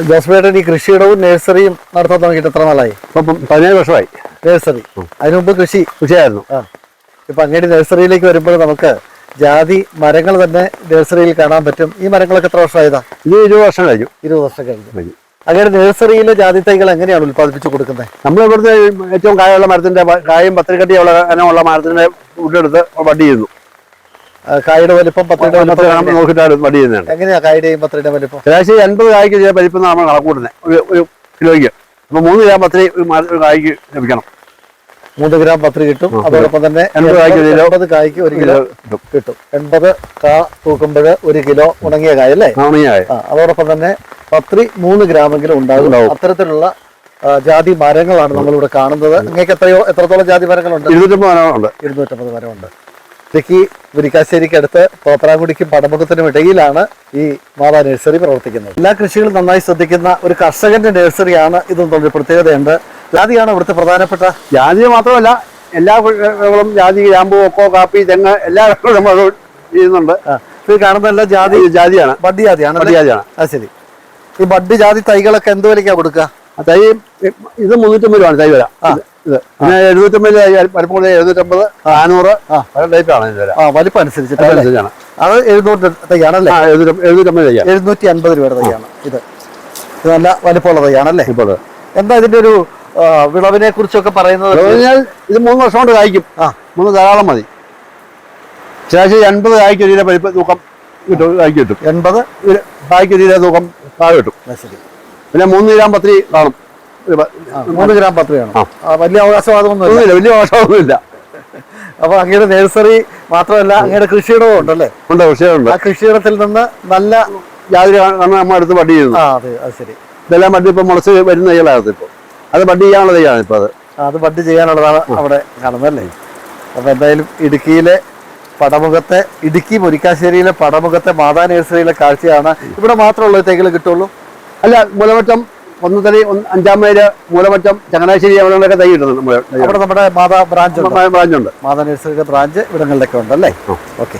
ജോസ്ബേട്ടൻ ഈ കൃഷിയിടവും നഴ്സറിയും നടത്താൻ തുടങ്ങിയിട്ട് എത്ര നാളായി? ഇപ്പം പതിനേഴ് വർഷമായി. നഴ്സറി. അതിനു മുമ്പ് കൃഷി കൃഷിയായിരുന്നു. ആ. ഇപ്പൊ അങ്ങേടി നഴ്സറിയിലേക്ക് വരുമ്പോൾ നമുക്ക് ജാതി മരങ്ങൾ തന്നെ നഴ്സറിയിൽ കാണാൻ പറ്റും. ഈ മരങ്ങളൊക്കെ എത്ര വർഷമായതാ? ഇത് ഇരുപത് വർഷം കഴിഞ്ഞു. ഇരുപത് വർഷം കഴിഞ്ഞു. അങ്ങനെ നഴ്സറിയിലെ ജാതി തൈകൾ എങ്ങനെയാണ് ഉത്പാദിപ്പിച്ചു കൊടുക്കുന്നത്? നമ്മൾ ഇവിടുത്തെ ഏറ്റവും കായുള്ള മരത്തിന്റെ കായും പത്തിരിക്കട്ടിയുള്ള കനമുള്ള മരത്തിന്റെ ഉള്ളെടുത്ത് വടി ചെയ്യുന്നു കായുടെ വലിപ്പം പത്തിന്റെ വലിപ്പം നോക്കിയിട്ടാണ് വടി എങ്ങനെയാ കായുടെയും പത്തിരിയുടെ വലിപ്പം? ശരാശരി എൺപത് കായ്ക്ക് ചെയ്യാൻ പരിപ്പ് നമ്മൾ കണക്കൂട്ടുന്നത് ഒരു കിലോയ്ക്ക്. അപ്പൊ മൂന്ന് ഗ്രാം പത്തിരി ഒരു കായ്ക്ക് ലഭിക്കണം. മൂന്ന് ഗ്രാം പത്രി കിട്ടും. അതോടൊപ്പം തന്നെ എൺപത് കായ്ക്ക് ഒരു കിലോ. കിട്ടും. എൺപത് കാ തൂക്കുമ്പോൾ ഒരു കിലോ ഉണങ്ങിയ കായ അല്ലേ? അതോടൊപ്പം തന്നെ പത്രി മൂന്ന് ഗ്രാമെങ്കിലും ഉണ്ടാകും. അത്തരത്തിലുള്ള ജാതി മരങ്ങളാണ് നമ്മളിവിടെ കാണുന്നത്. നിങ്ങൾക്ക് എത്രയോ എത്രത്തോളം ജാതി മരങ്ങളുണ്ട്? ഇരുന്നൂറ്റമ്പത് ഉണ്ട് ഇരുന്നൂറ്റമ്പത് മരമുണ്ട്. ഇടുക്കി മുരിക്കാശ്ശേരിക്ക് അടുത്ത് തോപ്രാങ്കുടിക്കും പടമുഖത്തിനും ഇടയിലാണ് ഈ മാതാ നഴ്സറി പ്രവർത്തിക്കുന്നത്. എല്ലാ കൃഷികളും നന്നായി ശ്രദ്ധിക്കുന്ന ഒരു കർഷകന്റെ നഴ്സറിയാണ് ഇതെന്നുള്ള പ്രത്യേകതയുണ്ട്. ജാതിയാണ് ഇവിടുത്തെ പ്രധാനപ്പെട്ട. ജാതി മാത്രമല്ല എല്ലാ വിളകളും ജാതി ഗ്രാമ്പു ഒക്കോ കാപ്പി തെങ്ങ് എല്ലാ വിളകളും നമ്മൾ ചെയ്യുന്നുണ്ട്. ഇത് കാണുന്ന എല്ലാ ജാതി ജാതിയാണ്. ബഡ് ജാതിയാണ് ജാതിയാണ്. അത് ശരി. ഈ ബഡ് ജാതി തൈകളൊക്കെ എന്ത് വിലക്കാ കൊടുക്കുക? തൈ ഇത് മുന്നൂറ്റമ്പത് രൂപയാണ് തൈ വില. ഇത് പിന്നെ എഴുന്നൂറ്റമ്പത് വലിപ്പം എഴുന്നൂറ്റമ്പത് നാനൂറ്. പല ടൈപ്പാണ് ഇതിന്റെ വില? വലിപ്പം അനുസരിച്ചിട്ട്? അതനുസരിച്ചാണ് അത് എഴുന്നൂറ് തൈയാണല്ലേ എഴുന്നൂറ്റമ്പത് തൈയാണ്. എഴുന്നൂറ്റി അൻപത് രൂപയുടെ തൈയാണ് ഇത്. ഇത് നല്ല വലിപ്പമുള്ള തൈയാണല്ലേ ഇപ്പോൾ എന്താ ഇതിന്റെ ഒരു വിളവിനെ കുറിച്ചൊക്കെ പറയുന്നത്? ഇത് മൂന്ന് വർഷം കൊണ്ട് കായ്ക്കും. ആ. മൂന്ന് ധാരാളം മതി. ശരാശരി എൺപത് കായ്ക്ക് ഒരു കിലോ പരിപ്പ് തൂക്കം കിട്ടും കായ്ക്ക് കിട്ടും എൺപത്? കായ്ക്കൊരു കായ്ക്ക് ഒരു തൂക്കം താഴെ കിട്ടും ശരി. പിന്നെ മൂന്ന് ഗ്രാം പത്രി കാണും. മൂന്ന് ഗ്രാം പത്രിയാണ് വലിയ അവകാശവാദമൊന്നുമില്ല. വലിയ അവകാശവാദമൊന്നുമില്ല. അപ്പൊ അങ്ങയുടെ നഴ്സറി മാത്രമല്ല അങ്ങയുടെ കൃഷിയിടവും ഉണ്ടല്ലേ? ഉണ്ട് കൃഷിയിടമുണ്ട്. ആ കൃഷിയിടത്തിൽ നിന്ന് നല്ല ജാതി കാരണം നമ്മൾ അടുത്ത് ബഡ് ചെയ്യുന്നു. ആ അതെ അത് ശരി. ഇതെല്ലാം വണ്ടി ഇപ്പൊ മുളച്ച് വരുന്ന തൈകളാണ് ഇപ്പൊ അത് വണ്ടി ചെയ്യാനുള്ള ഇപ്പൊ അത്. അത് ബഡ് ചെയ്യാനുള്ളതാണ് അവിടെ കാണുന്നത് അല്ലേ? അപ്പൊ എന്തായാലും ഇടുക്കിയിലെ പടമുഖത്തെ ഇടുക്കി മുരിക്കാശ്ശേരിയിലെ പടമുഖത്തെ മാതാ നഴ്സറിയിലെ കാഴ്ചയാണ്. ഇവിടെ മാത്രമുള്ള തൈകൾ കിട്ടുള്ളൂ. അല്ല മൂലമറ്റം ഒന്ന് ഒന്ന് അഞ്ചാം മൈൽ മൂലമറ്റം ചങ്ങനാശ്ശേരി അവിടെയൊക്കെ തൈ ഇടുന്നത് നമ്മുടെ അവിടെ നമ്മുടെ മാതാ ബ്രാഞ്ച് ഉണ്ട്? ബ്രാഞ്ചുണ്ട് മാതാ നഴ്സറിയുടെ ബ്രാഞ്ച് ഇവിടങ്ങളിലൊക്കെ ഉണ്ട് അല്ലേ. ഓക്കെ.